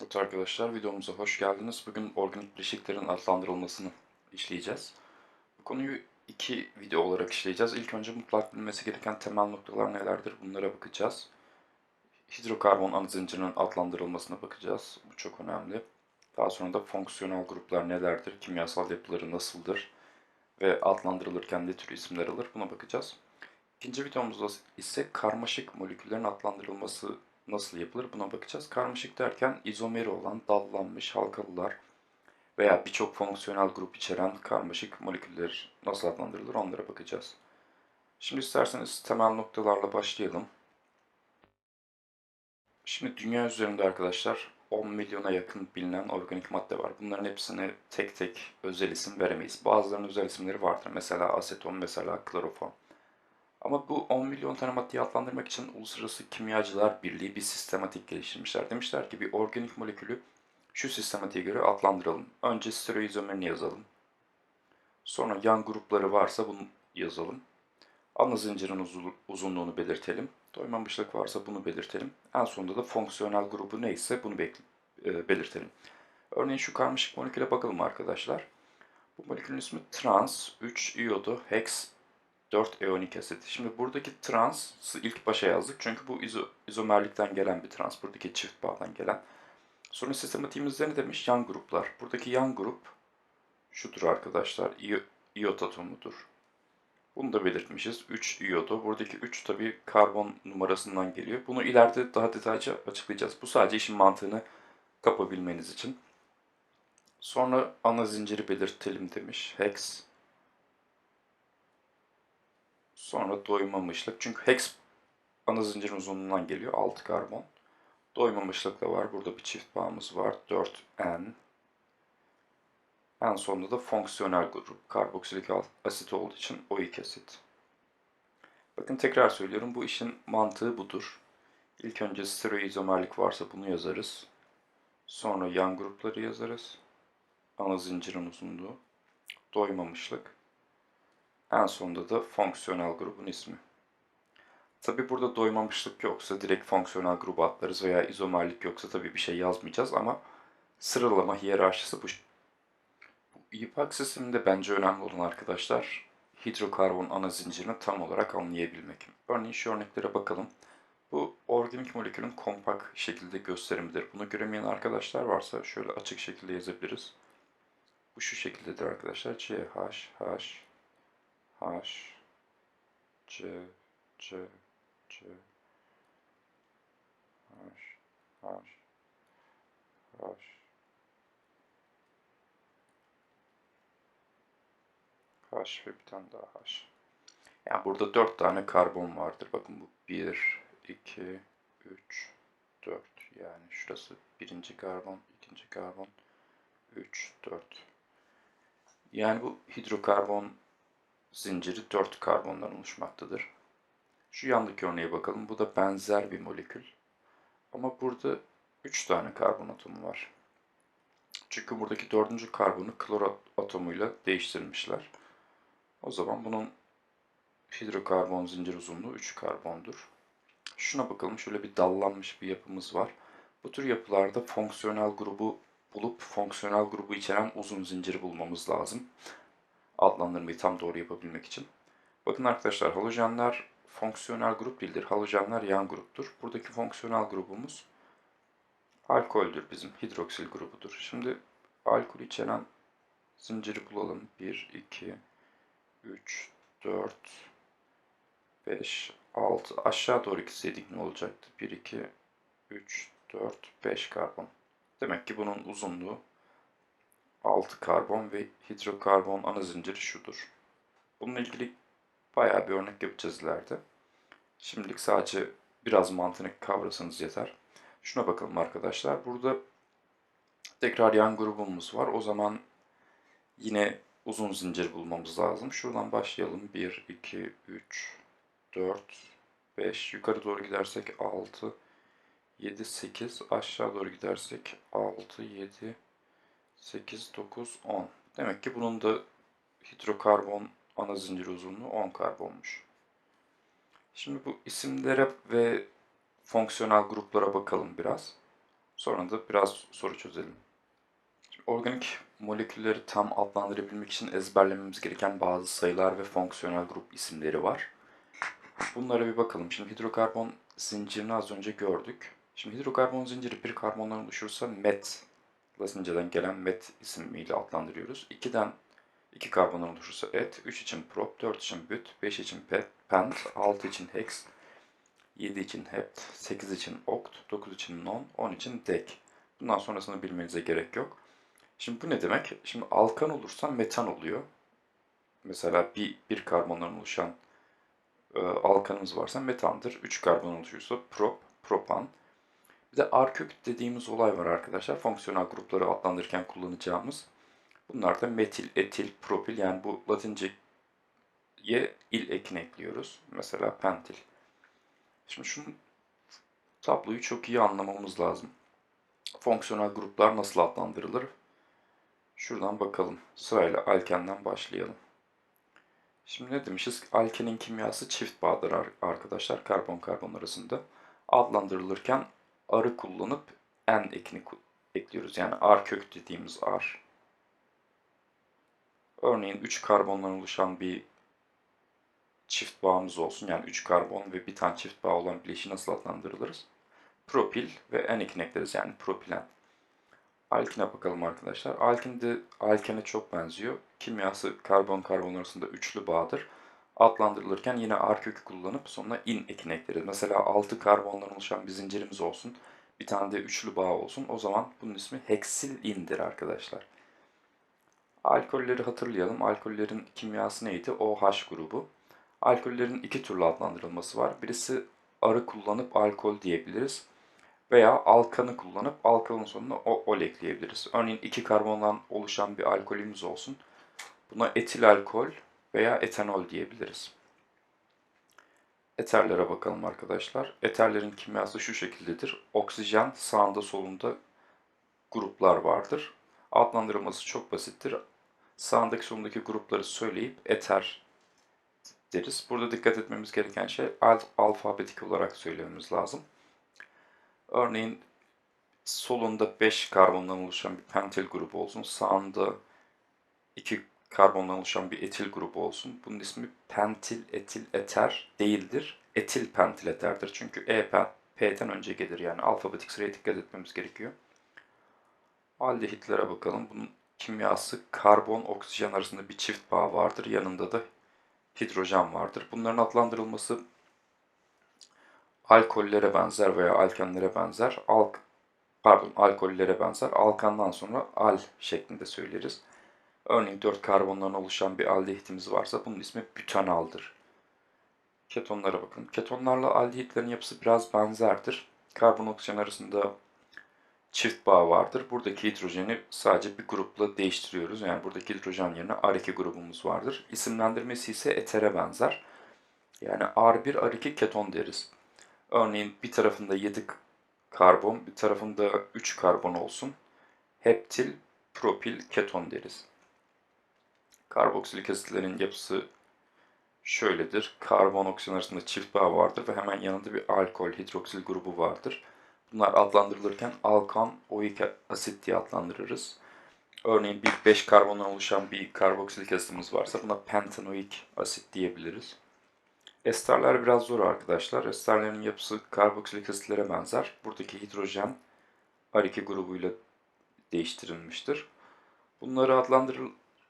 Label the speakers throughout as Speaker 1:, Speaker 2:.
Speaker 1: Evet arkadaşlar videomuza hoş geldiniz. Bugün organik bileşiklerin adlandırılmasını işleyeceğiz. Bu konuyu iki video olarak işleyeceğiz. İlk önce mutlak bilmesi gereken temel noktalar nelerdir bunlara bakacağız. Hidrokarbon ana zincirinin adlandırılmasına bakacağız. Bu çok önemli. Daha sonra da fonksiyonel gruplar nelerdir, kimyasal yapıları nasıldır ve adlandırılırken ne tür isimler alır buna bakacağız. İkinci videomuzda ise karmaşık moleküllerin adlandırılması nasıl yapılır buna bakacağız. Karmaşık derken izomeri olan dallanmış halkalılar veya birçok fonksiyonel grup içeren karmaşık moleküller nasıl adlandırılır onlara bakacağız. Şimdi isterseniz temel noktalarla başlayalım. Şimdi dünya üzerinde arkadaşlar 10 milyona yakın bilinen organik madde var. Bunların hepsine tek tek özel isim veremeyiz. Bazılarının özel isimleri vardır. Mesela aseton, mesela kloroform. Ama bu 10 milyon tane maddeyi adlandırmak için Uluslararası Kimyacılar Birliği bir sistematik geliştirmişler. Demişler ki bir organik molekülü şu sistematiğe göre adlandıralım. Önce stereoizomerini yazalım. Sonra yan grupları varsa bunu yazalım. Ana zincirin uzun- uzunluğunu belirtelim. Doymamışlık varsa bunu belirtelim. En sonunda da fonksiyonel grubu neyse bunu e, belirtelim. Örneğin şu karmaşık moleküle bakalım arkadaşlar. Bu molekülün ismi trans 3 iyodo hex 4 eonik asit. Şimdi buradaki trans'ı ilk başa yazdık çünkü bu izo, izomerlikten gelen bir trans. Buradaki çift bağdan gelen. Sonra sistematiğimizde ne demiş? Yan gruplar. Buradaki yan grup şudur arkadaşlar. İyot atomudur. Bunu da belirtmişiz. 3 iyodu. Buradaki 3 tabi karbon numarasından geliyor. Bunu ileride daha detaylıca açıklayacağız. Bu sadece işin mantığını kapabilmeniz için. Sonra ana zinciri belirtelim demiş. Hex. Sonra doymamışlık. Çünkü hex ana zincirin uzunluğundan geliyor. 6 karbon. Doymamışlık da var. Burada bir çift bağımız var. 4N. En sonunda da fonksiyonel grup. Karboksilik asit olduğu için oik asit. Bakın tekrar söylüyorum. Bu işin mantığı budur. İlk önce stereoizomerlik varsa bunu yazarız. Sonra yan grupları yazarız. Ana zincirin uzunluğu. Doymamışlık. En sonunda da fonksiyonel grubun ismi. Tabi burada doymamışlık yoksa direkt fonksiyonel grubu atlarız veya izomerlik yoksa tabi bir şey yazmayacağız ama sıralama hiyerarşisi bu. Bu İPAC sisteminde bence önemli olan arkadaşlar hidrokarbon ana zincirini tam olarak anlayabilmek. Örneğin şu örneklere bakalım. Bu organik molekülün kompak şekilde gösterimidir. Bunu göremeyen arkadaşlar varsa şöyle açık şekilde yazabiliriz. Bu şu şekildedir arkadaşlar. CH, H, H, C, C, C, H, H, H, H ve bir tane daha H. Yani burada dört tane karbon vardır. Bakın bu 1, 2, 3, 4. Yani şurası birinci karbon, ikinci karbon, 3, 4. Yani bu hidrokarbon zinciri 4 karbondan oluşmaktadır. Şu yandaki örneğe bakalım. Bu da benzer bir molekül. Ama burada 3 tane karbon atomu var. Çünkü buradaki dördüncü karbonu klor atomuyla değiştirmişler. O zaman bunun hidrokarbon zincir uzunluğu 3 karbondur. Şuna bakalım. Şöyle bir dallanmış bir yapımız var. Bu tür yapılarda fonksiyonel grubu bulup fonksiyonel grubu içeren uzun zinciri bulmamız lazım adlandırmayı tam doğru yapabilmek için. Bakın arkadaşlar halojenler fonksiyonel grup değildir. Halojenler yan gruptur. Buradaki fonksiyonel grubumuz alkoldür bizim. Hidroksil grubudur. Şimdi alkol içeren zinciri bulalım. 1, 2, 3, 4, 5, 6. Aşağı doğru gitseydik ne olacaktı? 1, 2, 3, 4, 5 karbon. Demek ki bunun uzunluğu 6 karbon ve hidrokarbon ana zinciri şudur. Bununla ilgili bayağı bir örnek yapacağız ileride. Şimdilik sadece biraz mantığını kavrasanız yeter. Şuna bakalım arkadaşlar. Burada tekrar yan grubumuz var. O zaman yine uzun zincir bulmamız lazım. Şuradan başlayalım. 1, 2, 3, 4, 5. Yukarı doğru gidersek 6, 7, 8. Aşağı doğru gidersek 6, 7, 8, 9, 10. Demek ki bunun da hidrokarbon ana zincir uzunluğu 10 karbonmuş. Şimdi bu isimlere ve fonksiyonel gruplara bakalım biraz. Sonra da biraz soru çözelim. Şimdi organik molekülleri tam adlandırabilmek için ezberlememiz gereken bazı sayılar ve fonksiyonel grup isimleri var. Bunlara bir bakalım. Şimdi hidrokarbon zincirini az önce gördük. Şimdi hidrokarbon zinciri bir karbondan oluşursa met, Latinceden gelen met ismiyle adlandırıyoruz. 2'den 2 karbondan oluşursa et, 3 için prop, 4 için büt, 5 için pet, pent, 6 için hex, 7 için hept, 8 için okt, 9 için non, 10 için dek. Bundan sonrasını bilmenize gerek yok. Şimdi bu ne demek? Şimdi alkan olursa metan oluyor. Mesela bir, bir karbondan oluşan e, alkanımız varsa metandır. 3 karbon oluşuyorsa prop, propan. Bir de arkök dediğimiz olay var arkadaşlar. Fonksiyonel grupları adlandırırken kullanacağımız. Bunlar da metil, etil, propil yani bu latince'ye il ekini ekliyoruz. Mesela pentil. Şimdi şu tabloyu çok iyi anlamamız lazım. Fonksiyonel gruplar nasıl adlandırılır? Şuradan bakalım. Sırayla alkenden başlayalım. Şimdi ne demişiz? Alkenin kimyası çift bağdır arkadaşlar karbon karbon arasında. Adlandırılırken arı kullanıp en ekini ekliyoruz. Yani ar kök dediğimiz ar. Örneğin 3 karbondan oluşan bir çift bağımız olsun. Yani 3 karbon ve bir tane çift bağ olan bileşiği nasıl adlandırılırız? Propil ve en ekini ekleriz. Yani propilen. Alkine bakalım arkadaşlar. Alkin de alkene çok benziyor. Kimyası karbon karbon arasında üçlü bağdır. Adlandırılırken yine ar kökü kullanıp sonuna in ekini ekleriz. Mesela 6 karbondan oluşan bir zincirimiz olsun. Bir tane de üçlü bağ olsun. O zaman bunun ismi heksil indir arkadaşlar. Alkolleri hatırlayalım. Alkollerin kimyası neydi? OH grubu. Alkollerin iki türlü adlandırılması var. Birisi arı kullanıp alkol diyebiliriz. Veya alkanı kullanıp alkalın sonuna o ol ekleyebiliriz. Örneğin iki karbondan oluşan bir alkolümüz olsun. Buna etil alkol veya etanol diyebiliriz. Eterlere bakalım arkadaşlar. Eterlerin kimyası şu şekildedir. Oksijen sağında solunda gruplar vardır. Adlandırılması çok basittir. Sağındaki solundaki grupları söyleyip eter deriz. Burada dikkat etmemiz gereken şey alfabetik olarak söylememiz lazım. Örneğin solunda 5 karbondan oluşan bir pentil grubu olsun. Sağında 2 karbondan oluşan bir etil grubu olsun. Bunun ismi pentil etil eter değildir. Etil pentil eterdir. Çünkü E P'den önce gelir. Yani alfabetik sıraya dikkat etmemiz gerekiyor. Aldehitlere bakalım. Bunun kimyası karbon oksijen arasında bir çift bağ vardır. Yanında da hidrojen vardır. Bunların adlandırılması alkollere benzer veya alkenlere benzer. Alk pardon alkollere benzer. Alkandan sonra al şeklinde söyleriz. Örneğin 4 karbondan oluşan bir aldehitimiz varsa bunun ismi bütanaldır. Ketonlara bakın. Ketonlarla aldehitlerin yapısı biraz benzerdir. Karbon oksijen arasında çift bağ vardır. Buradaki hidrojeni sadece bir grupla değiştiriyoruz. Yani buradaki hidrojen yerine R2 grubumuz vardır. İsimlendirmesi ise etere benzer. Yani R1, R2 keton deriz. Örneğin bir tarafında 7 karbon, bir tarafında 3 karbon olsun. Heptil, propil, keton deriz. Karboksilik asitlerin yapısı şöyledir. Karbon oksijen arasında çift bağ vardır ve hemen yanında bir alkol, hidroksil grubu vardır. Bunlar adlandırılırken alkan oik asit diye adlandırırız. Örneğin bir 5 karbondan oluşan bir karboksilik asitimiz varsa buna pentanoik asit diyebiliriz. Esterler biraz zor arkadaşlar. Esterlerin yapısı karboksilik asitlere benzer. Buradaki hidrojen R2 grubuyla değiştirilmiştir. Bunları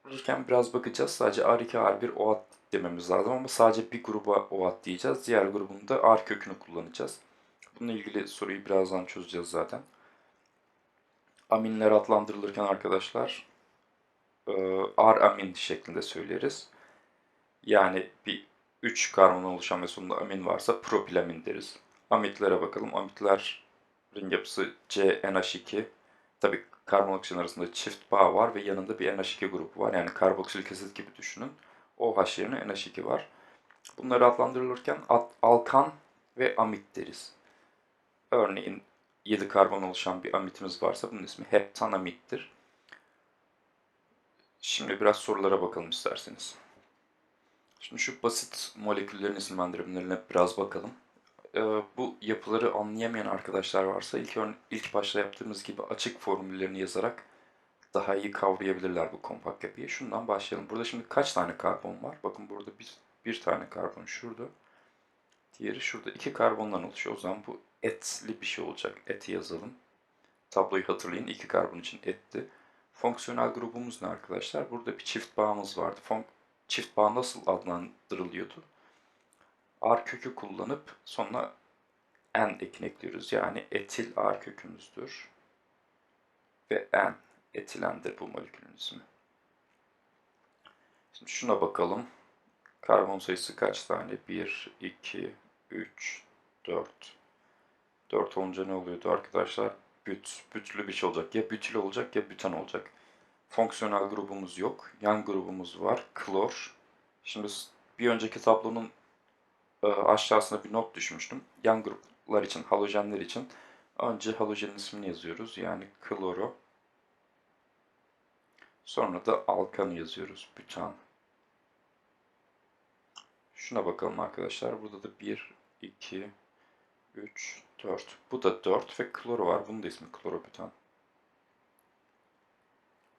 Speaker 1: adlandırırken biraz bakacağız. Sadece R2, R1, OAT dememiz lazım ama sadece bir gruba OAT diyeceğiz. Diğer grubunda R kökünü kullanacağız. Bununla ilgili soruyu birazdan çözeceğiz zaten. Aminler adlandırılırken arkadaşlar R-amin şeklinde söyleriz. Yani bir 3 karbon oluşan ve sonunda amin varsa propilamin deriz. Amitlere bakalım. Amitlerin yapısı CNH2. Tabi karbon oksijen arasında çift bağ var ve yanında bir NH2 grubu var. Yani karboksilik asit gibi düşünün. OH yerine NH2 var. Bunları adlandırılırken alkan ve amit deriz. Örneğin 7 karbon oluşan bir amitimiz varsa bunun ismi heptanamittir. Şimdi biraz sorulara bakalım isterseniz. Şimdi şu basit moleküllerin isimlendirmelerine biraz bakalım. E, bu yapıları anlayamayan arkadaşlar varsa ilk ilk başta yaptığımız gibi açık formüllerini yazarak daha iyi kavrayabilirler bu kompakt yapıyı. Şundan başlayalım. Burada şimdi kaç tane karbon var? Bakın burada bir, bir tane karbon şurada. Diğeri şurada. iki karbondan oluşuyor. O zaman bu etli bir şey olacak. Eti yazalım. Tabloyu hatırlayın. iki karbon için etti. Fonksiyonel grubumuz ne arkadaşlar? Burada bir çift bağımız vardı. Fon çift bağ nasıl adlandırılıyordu? R kökü kullanıp sonra N ekini ekliyoruz. Yani etil R kökümüzdür. Ve N etilendir bu molekülün ismi. Şimdi şuna bakalım. Karbon sayısı kaç tane? 1, 2, 3, 4. 4 olunca ne oluyordu arkadaşlar? Büt. Bütlü bir şey olacak. Ya bütül olacak ya büten olacak. Fonksiyonel grubumuz yok. Yan grubumuz var. Klor. Şimdi bir önceki tablonun aşağısına bir not düşmüştüm. Yan gruplar için, halojenler için önce halojenin ismini yazıyoruz. Yani kloro. Sonra da alkan yazıyoruz. Bütan. Şuna bakalım arkadaşlar. Burada da 1, 2, 3, 4. Bu da 4 ve kloro var. Bunun da ismi klorobütan.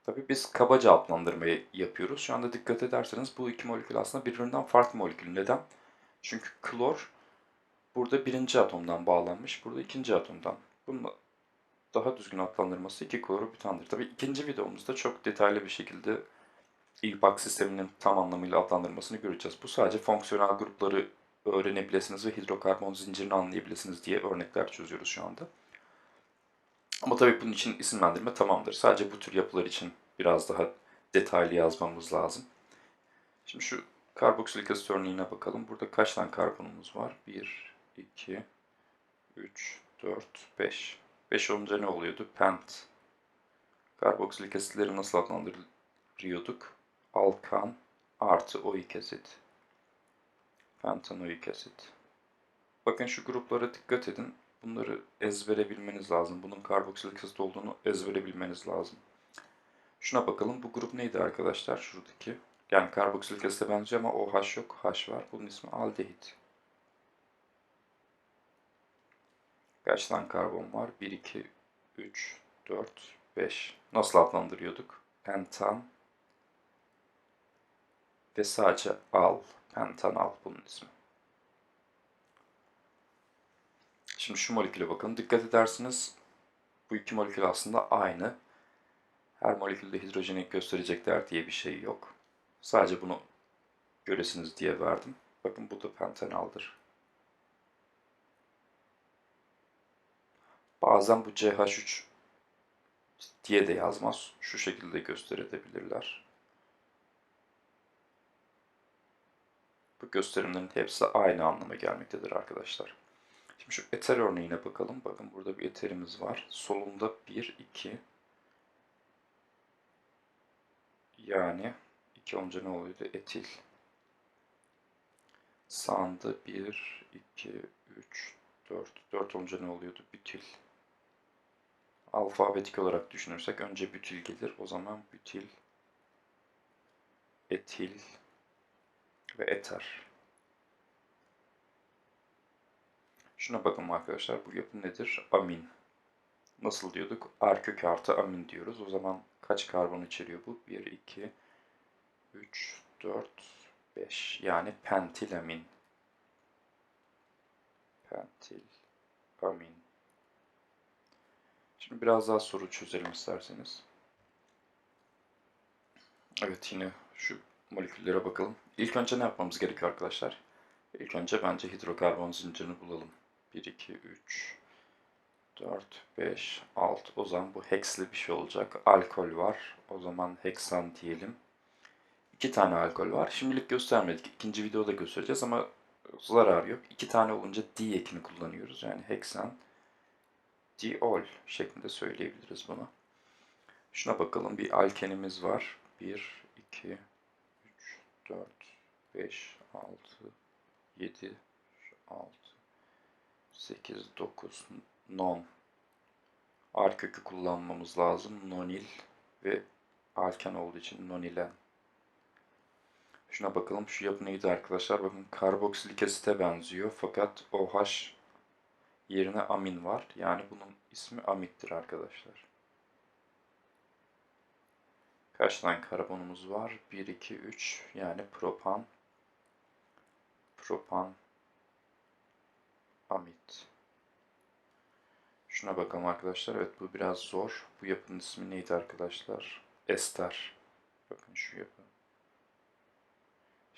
Speaker 1: Tabii biz kabaca adlandırmayı yapıyoruz. Şu anda dikkat ederseniz bu iki molekül aslında birbirinden farklı molekül. Neden? Çünkü klor burada birinci atomdan bağlanmış. Burada ikinci atomdan. Bunun daha düzgün adlandırması 2 klorobütandır. Tabii ikinci videomuzda çok detaylı bir şekilde İlbak sisteminin tam anlamıyla adlandırmasını göreceğiz. Bu sadece fonksiyonel grupları öğrenebilirsiniz ve hidrokarbon zincirini anlayabilirsiniz diye örnekler çözüyoruz şu anda. Ama tabii bunun için isimlendirme tamamdır. Sadece bu tür yapılar için biraz daha detaylı yazmamız lazım. Şimdi şu karboksilik asit örneğine bakalım. Burada kaç tane karbonumuz var? 1, 2, 3, 4, 5. 5 olunca ne oluyordu? Pent. Karboksilik asitleri nasıl adlandırıyorduk? Alkan artı oik asit. Pentanoik asit. Bakın şu gruplara dikkat edin. Bunları ezbere bilmeniz lazım. Bunun karboksilik asit olduğunu ezbere bilmeniz lazım. Şuna bakalım. Bu grup neydi arkadaşlar? Şuradaki. Yani karboksilik asite benziyor ama OH yok. H var. Bunun ismi aldehit. Kaç tane karbon var? 1, 2, 3, 4, 5. Nasıl adlandırıyorduk? Pentan ve sadece al. Pentanal bunun ismi. Şimdi şu moleküle bakın. Dikkat edersiniz bu iki molekül aslında aynı. Her molekülde hidrojeni gösterecekler diye bir şey yok. Sadece bunu göresiniz diye verdim. Bakın bu da pentanaldır. Bazen bu CH3 diye de yazmaz. Şu şekilde gösterebilirler. Bu gösterimlerin hepsi aynı anlama gelmektedir arkadaşlar. Şimdi şu eter örneğine bakalım. Bakın burada bir eterimiz var. Solunda 1, 2 yani 2 olunca ne oluyordu? Etil. Sağında 1, 2, 3, 4. 4 olunca ne oluyordu? Bütil. Alfabetik olarak düşünürsek önce bütil gelir. O zaman bütil, etil ve eter. Şuna bakın arkadaşlar. Bu yapı nedir? Amin. Nasıl diyorduk? R kök artı amin diyoruz. O zaman kaç karbon içeriyor bu? 1, 2, 3, 4, 5. Yani pentilamin. Pentilamin. Şimdi biraz daha soru çözelim isterseniz. Evet yine şu moleküllere bakalım. İlk önce ne yapmamız gerekiyor arkadaşlar? İlk önce bence hidrokarbon zincirini bulalım. 1, 2, 3, 4, 5, 6. O zaman bu heksli bir şey olacak. Alkol var. O zaman heksan diyelim. İki tane alkol var. Şimdilik göstermedik. İkinci videoda göstereceğiz ama zarar yok. İki tane olunca di ekini kullanıyoruz. Yani heksan diol şeklinde söyleyebiliriz bunu. Şuna bakalım. Bir alkenimiz var. 1, 2, 3, 4, 5, 6, 7, 6, 8, 9, non. R kökü kullanmamız lazım. Nonil ve alken olduğu için nonilen. Şuna bakalım. Şu yapı neydi arkadaşlar? Bakın karboksilik asite benziyor. Fakat OH yerine amin var. Yani bunun ismi amittir arkadaşlar. Kaç tane karbonumuz var? 1, 2, 3. Yani propan, propan, amit. Şuna bakalım arkadaşlar. Evet bu biraz zor. Bu yapının ismi neydi arkadaşlar? Ester. Bakın şu yapı.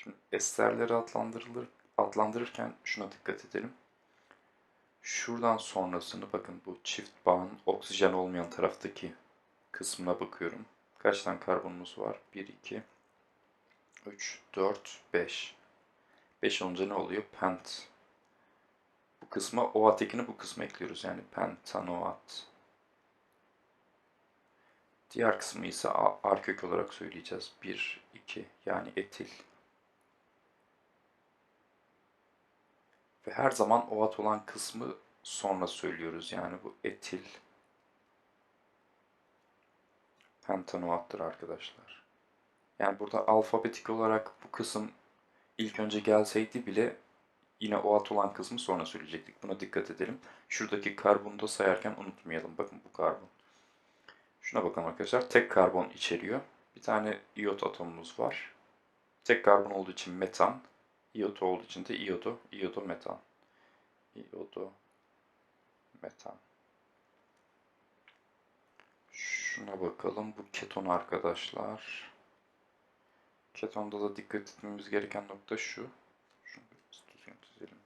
Speaker 1: Şimdi esterleri adlandırılır, adlandırırken şuna dikkat edelim. Şuradan sonrasını bakın bu çift bağın oksijen olmayan taraftaki kısmına bakıyorum. Kaç tane karbonumuz var? 1, 2, 3, 4, 5. 5 olunca ne oluyor? Pent. Bu kısma OAT ekini bu kısma ekliyoruz. Yani pentanoat. Diğer kısmı ise A- R kök olarak söyleyeceğiz. 1, 2 yani etil. Ve her zaman OAT olan kısmı sonra söylüyoruz. Yani bu etil pentanoattır arkadaşlar. Yani burada alfabetik olarak bu kısım ilk önce gelseydi bile yine OAT olan kısmı sonra söyleyecektik. Buna dikkat edelim. Şuradaki karbonu da sayarken unutmayalım. Bakın bu karbon. Şuna bakalım arkadaşlar. Tek karbon içeriyor. Bir tane iot atomumuz var. Tek karbon olduğu için metan. İyot olduğu için de iyodo, iyodo metan. İyodo metan. Şuna bakalım. Bu keton arkadaşlar. Ketonda da dikkat etmemiz gereken nokta şu. Şunu düzgün çizelim.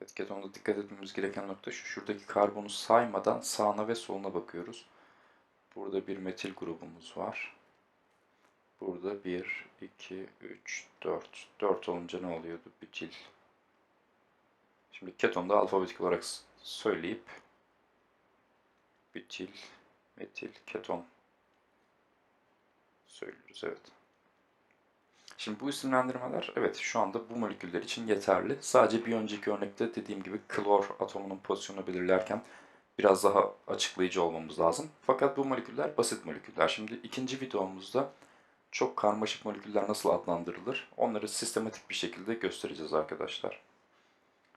Speaker 1: Evet, ketonda dikkat etmemiz gereken nokta şu. Şuradaki karbonu saymadan sağına ve soluna bakıyoruz. Burada bir metil grubumuz var. Burada 1, 2, 3, 4. 4 olunca ne oluyordu? Bütil. Şimdi ketonda alfabetik olarak söyleyip bütil, metil, keton söylüyoruz. Evet. Şimdi bu isimlendirmeler evet şu anda bu moleküller için yeterli. Sadece bir önceki örnekte dediğim gibi klor atomunun pozisyonunu belirlerken biraz daha açıklayıcı olmamız lazım. Fakat bu moleküller basit moleküller. Şimdi ikinci videomuzda çok karmaşık moleküller nasıl adlandırılır onları sistematik bir şekilde göstereceğiz arkadaşlar.